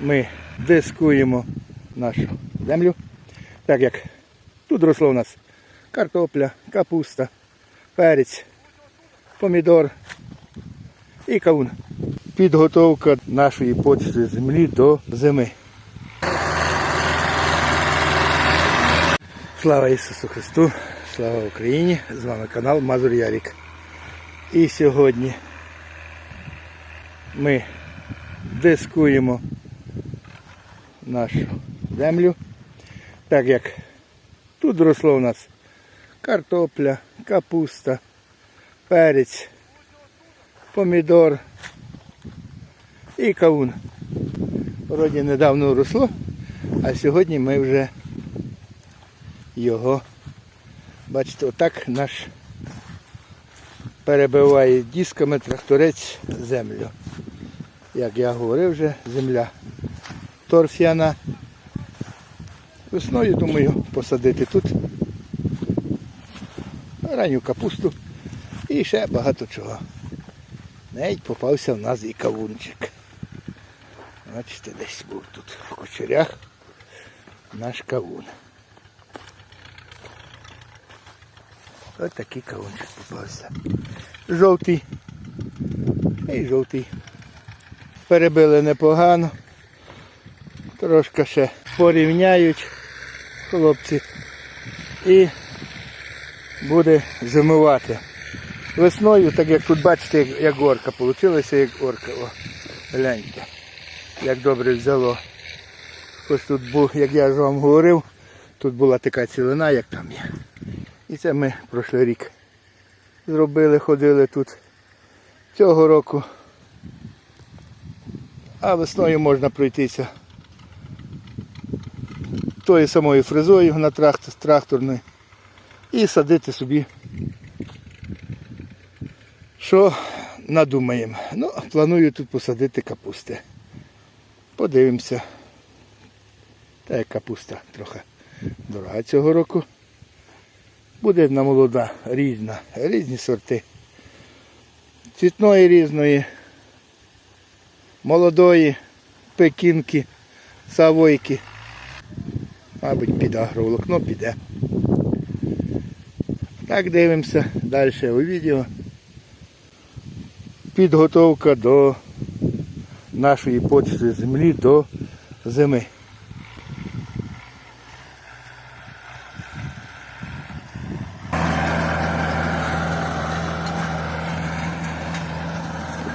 ми дискуємо нашу землю. Так як тут росло у нас картопля, капуста, перець, помідор і кавун. Підготовка нашої почти землі до зими. Слава Ісусу Христу! Слава Україні! З вами канал Мазур Ярік. І сьогодні ми дискуємо нашу землю. Так як тут росло у нас картопля, капуста, перець, помідор і кавун. Вроді недавно росло, а сьогодні ми вже його, бачите, отак наш перебиває дисками тракторець землю. Як я говорив вже, земля торф'яна. Весною думаю посадити тут ранню капусту і ще багато чого. Навіть попався в нас і кавунчик. Бачите, десь був тут в кучерях наш кавун. Ось такий кавунчик попався. Жовтий. І жовтий. Перебили непогано. Трошки ще порівняють хлопці. І буде зимувати. Весною, так як тут бачите, як, горка вийшла, як горка. О, гляньте, як добре взяло. Ось тут був, як я ж вам говорив, тут була така цілина, як там є. І це ми прошлий рік зробили, ходили тут цього року. А весною можна пройтися тою самою фрезою на трактор, тракторною і садити собі, що надумаємо. Ну, планую тут посадити капусти. Подивимося. Та як капуста трохи дорога цього року. Буде одна молода, різна, різні сорти. Цвітної різної, молодої, пекінки, савойки. Мабуть, під агроволокно піде. Так дивимося далі у відео. Підготовка до нашої почти землі до зими.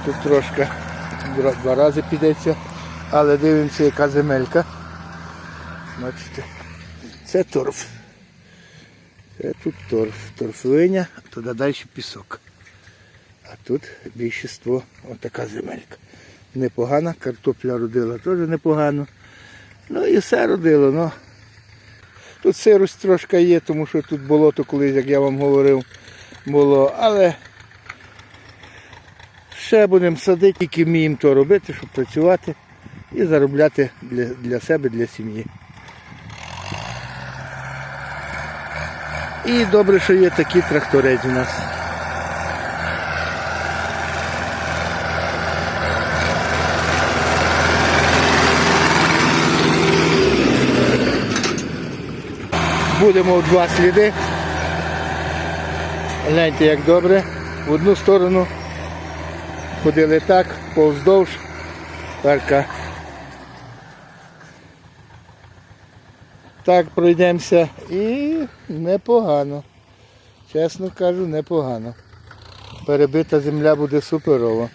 Тут трошки два рази підеться, але дивимося, яка земелька. Бачите, це торф. Це тут торф. Торфиня, туди далі пісок. А тут більшіство отака земелька. Непогана, картопля родила теж непогано. Ну і все родило. Ну. Тут сирость трошки є, тому що тут болото колись, як я вам говорив, було. Але ще будемо садити, тільки вміємо то робити, щоб працювати і заробляти для, для себе, для сім'ї. І добре, що є такий тракторець у нас. Будемо в два сліди. Гляньте, як добре. В одну сторону ходили так, повздовж. Парка. Так пройдемося і непогано. Чесно кажу, непогано. Перебита земля буде суперова.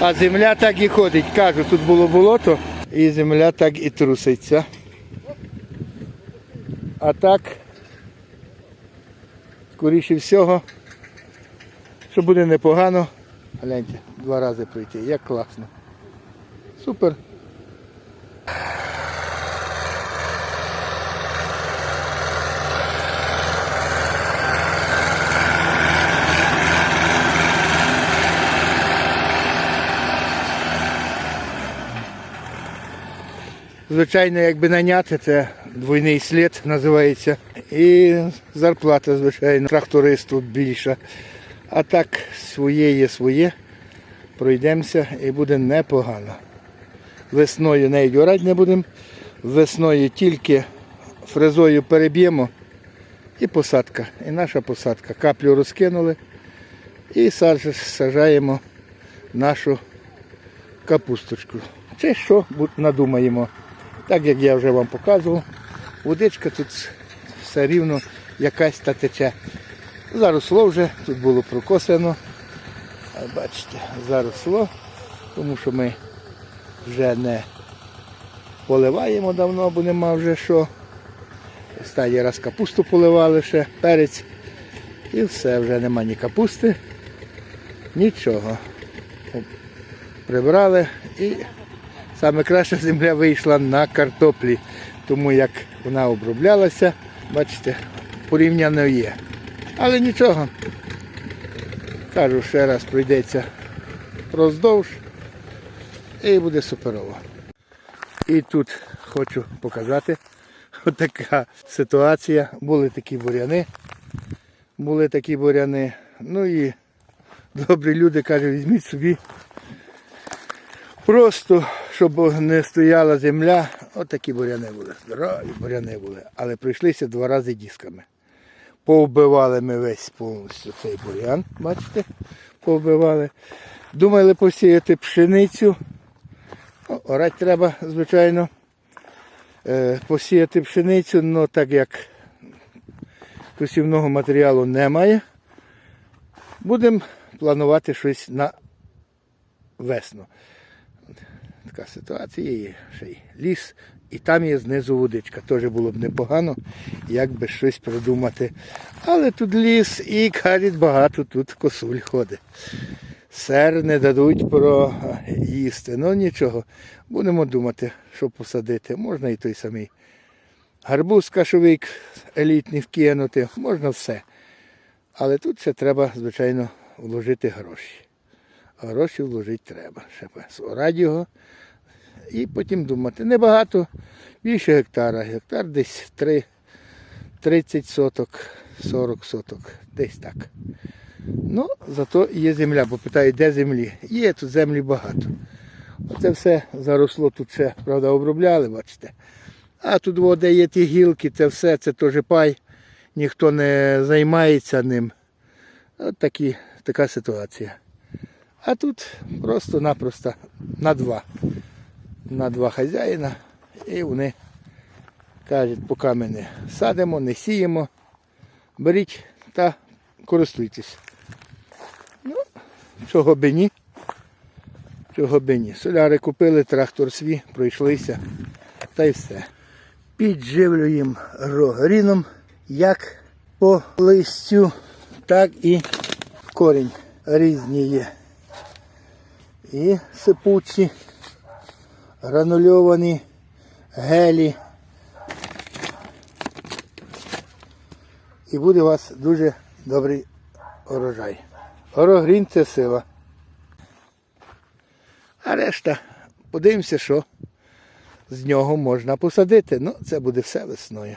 А земля так і ходить. Кажу, тут було болото і земля так і труситься. А так, скоріше всього, що буде непогано. Гляньте, два рази пройти. Як класно. Супер. звичайно, якби наняти, це двойний слід називається. І зарплата, звичайно, трактористу більша. А так, своє є своє. Пройдемося і буде непогано. Весною навіть орати не будемо. Весною тільки фрезою переб'ємо і посадка. І наша посадка. Каплю розкинули і сажаємо нашу капусточку. Чи що надумаємо. Так як я вже вам показував, водичка тут все рівно якась та тече. Заросло вже, тут було прокосено. Бачите, заросло, тому що ми вже не поливаємо давно, бо нема вже що. Останній раз капусту поливали ще, перець. І все, вже нема ні капусти, нічого. Прибрали і саме краща земля вийшла на картоплі, тому як вона оброблялася, бачите, порівняно є. Але нічого. Кажу, ще раз пройдеться роздовж і буде суперово. І тут хочу показати отака ситуація. Були такі буряни. Були такі буряни. Ну і добрі люди кажуть, візьміть собі просто, щоб не стояла земля. Отакі буряни були. Здорові буряни були. Але прийшлися два рази дисками. Повбивали ми весь повністю цей бур'ян, бачите, повбивали. Думали посіяти пшеницю. Орати треба, звичайно, е, посіяти пшеницю, але так як посівного матеріалу немає, будемо планувати щось на весну. Така ситуація є, ще й ліс, і там є знизу водичка. Теж було б непогано, як би щось придумати. Але тут ліс і кажуть, багато тут косуль ходить. Сер не дадуть проїсти. Ну нічого, будемо думати, що посадити. Можна і той самий гарбуз кашовик елітний вкинути, можна все. Але тут ще треба, звичайно, вложити гроші. Гроші вложити треба. Ще його і потім думати. Небагато, більше гектара. Гектар десь 3, 30 соток, 40 соток, десь так. Ну, зато є земля, бо питають, де землі. Є тут землі багато. Оце все заросло тут ще, правда, обробляли, бачите. А тут де є ті гілки, це все, це теж пай. Ніхто не займається ним. От такі, така ситуація. А тут просто-напросто на два. На два хазяїна. І вони кажуть, поки ми не садимо, не сіємо, беріть та користуйтесь. Ну, чого би ні. Чого би ні. Соляри купили, трактор свій, пройшлися. Та й все. Підживлюємо рогоріном як по листю, так і корінь різні є. І сипучі, гранульовані, гелі. І буде у вас дуже добрий урожай. Орогрін це сила. А решта, подивимося, що з нього можна посадити. Ну, це буде все весною.